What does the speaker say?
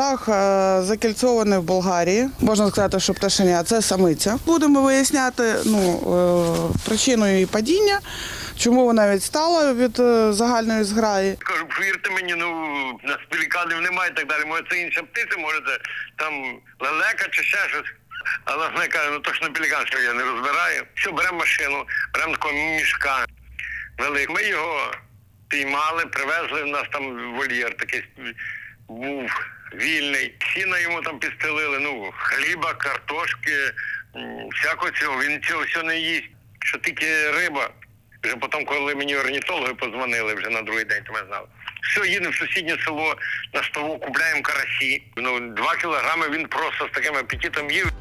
птах е, закільцований в Болгарії. Можна сказати, що пташеня це самиця. Будемо виясняти ну, е, причину її падіння, чому вона відстала від е, загальної зграї. Кажу, повірте мені, ну у нас пеліканів немає і так далі. Може, це інша птиця, може це там лелека чи ще щось. Але вона каже, ну точно пелікан, що я не розбираю. Все, беремо машину, беремо такого мішка великий. Ми його піймали, привезли, в нас там вольєр такий був вільний. Сіна йому там підстелили, ну, хліба, картошки, всякого цього. Він цього все не їсть. Що тільки риба. Вже потім, коли мені орнітологи позвонили вже на другий день, то ми знали. Все, їдемо в сусіднє село на ставу, купляємо карасі. Ну, два кілограми він просто з таким апетитом їв.